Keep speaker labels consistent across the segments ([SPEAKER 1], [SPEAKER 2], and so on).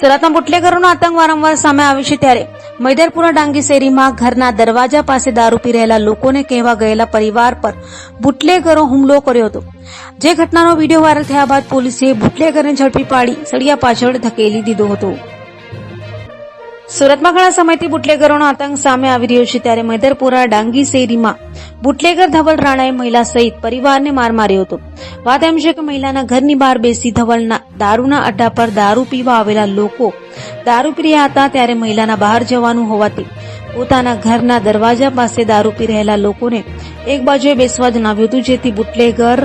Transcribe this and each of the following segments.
[SPEAKER 1] સુરતમાં બુટલેગરોનો આતંક વારંવાર સામે આવે છે ત્યારે મૈદરપુરા ડાંગી શેરીમાં ઘરના દરવાજા પાસે દારૂ પી રહેલા લોકોને કહેવા ગયેલા પરિવાર પર બુટલેગરો હુમલો કર્યો હતો. જે ઘટનાનો વીડિયો વાયરલ થયા બાદ પોલીસે બુટલેગરને ઝડપી પાડી સળિયા પાછળ ધકેલી દીધો હતો. સુરતમાં ઘણા સમયથી બુટલેગરોનો આતંક સામે આવી રહ્યો છે ત્યારે મૈદરપુરા ડાંગી શેરીમાં બુટલેગર ધવલ રાણાએ મહિલા સહિત પરિવારને માર માર્યો હતો. વાત એમ છે કે મહિલાના ઘરની બહાર બેસી ધવલના દારૂના અડ્ડા પર દારૂ પીવા આવેલા લોકો દારૂ પી રહ્યા હતા ત્યારે મહિલાના બહાર જવાનું હોવાથી પોતાના ઘરના દરવાજા પાસે દારૂ પી રહેલા લોકોને એક બાજુએ બેસવા જણાવ્યું હતું, જેથી બુટલેગર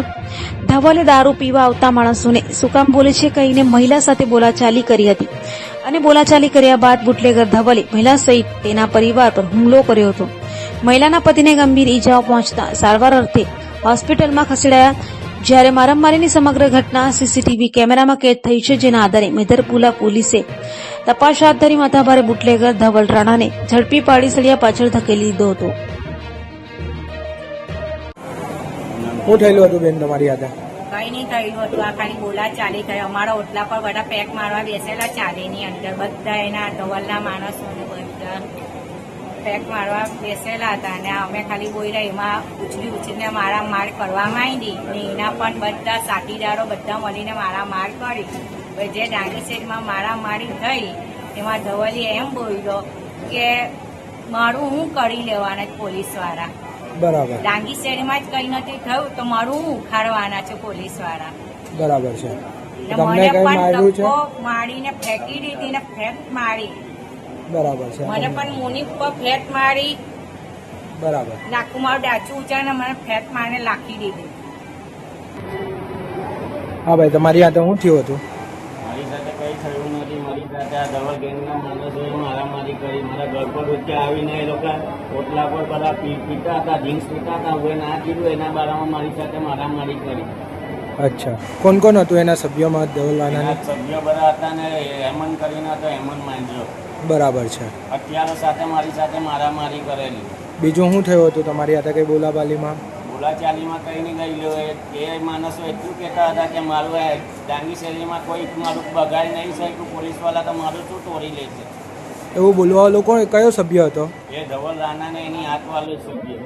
[SPEAKER 1] ધવલે દારૂ પીવા આવતા માણસોને શું કામ બોલે છે કહીને મહિલા સાથે બોલાચાલી કરી હતી. અને બોલાચાલી કર્યા બાદ બુટલેગર ધવલે મહિલા સહિત તેના પરિવાર પર હુમલો કર્યો હતો. મહિલાના પતિને ગંભીર ઈજાઓ પહોંચતા સારવાર અર્થે હોસ્પિટલમાં ખસેડાયા. જ્યારે મારામારીની સમગ્ર ઘટના સીસીટીવી કેમેરામાં કેદ થઈ છે, જેના આધારે મેધરપુલા પોલીસે તપાસ હાથ ધરી માથાભારે બુટલેગર ધવલ રાણાને ઝડપી પાડી સળિયા પાછળ ધકેલી દીધો હતો.
[SPEAKER 2] શું થયેલું હતું બેન તમારી હાથે
[SPEAKER 3] કઈ નહીં થયું હતું. આ ખાલી બોલા ચાલી ગઈ અમારા ઓટલા પર બધા પેક મારવા બેસેલા ચાલીની અંદર. બધા એના ધવલના માણસો બધા પેક મારવા બેસેલા હતા. અને અમે ખાલી બોલ્યા, એમાં ઉછળી ઉછળીને મારા માર કરવા માંડી. ને એના પણ બધા સાથીદારો બધા મળીને મારા માર કરી. જે ડાંગી સેટમાં મારા મારી થઈ, એમાં ધવલીએ એમ બોલ્યો કે, મારું હું કરી લેવાના પોલીસવાળા
[SPEAKER 2] બરાબર.
[SPEAKER 3] ડાંગી શેરીમાં જ કઈ નથી થયું તો મારું ઉખાડવાના છે પોલીસવાળા
[SPEAKER 2] બરાબર છે. તમને કઈ માર્યું છે?
[SPEAKER 3] મારીને ફેંકી દીધી ને ફેંક મારી.
[SPEAKER 2] બરાબર છે.
[SPEAKER 3] મને પણ મુની પર ફેંક મારી.
[SPEAKER 2] બરાબર.
[SPEAKER 3] નાકું મારું ડાચું ઉચાને મને ફેંક મારીને લાખી દીધી.
[SPEAKER 2] હા ભાઈ તમારી હાથે હું થયું હતું
[SPEAKER 4] મારી સાથે કઈ થયું નથી મારી સાથે આ ધવલ ગેંગના માણસોએ મારામારી કરી મારા ઘર પર વચ્ચે આવીને એ લોકો ઓટલા પર બધા પી પીતા હતા ડ્રિંક્સ પીતા હતા હું ના કીધું એના બારામાં મારી સાથે મારામારી કરી.
[SPEAKER 2] અચ્છા. કોણ કોણ હતું એના સભ્યોમાં ધવલવાના
[SPEAKER 4] સભ્યો બધા હતા ને હેમન કરીને હતો હેમન માંડ્યો.
[SPEAKER 2] બરાબર છે.
[SPEAKER 4] અત્યારે સાથે મારી સાથે મારામારી કરેલી.
[SPEAKER 2] બીજું શું થયું હતું? તમારી સાથે કઈ બોલાબાલીમાં?
[SPEAKER 4] બોલાચાલીમાં કઈ નહીં ગયેલો એ માણસો એટલું કહેતા હતા કે મારું ડાંગી શેરીમાં કોઈ મારું બગાડ નહીં શક્યું પોલીસવાળા તો મારું શું તોડી લે છે?
[SPEAKER 2] એવું બોલવા લોકો કયો સભ્ય હતો?
[SPEAKER 4] એ ધવલ રાણાને એની હાથવાળું સભ્ય.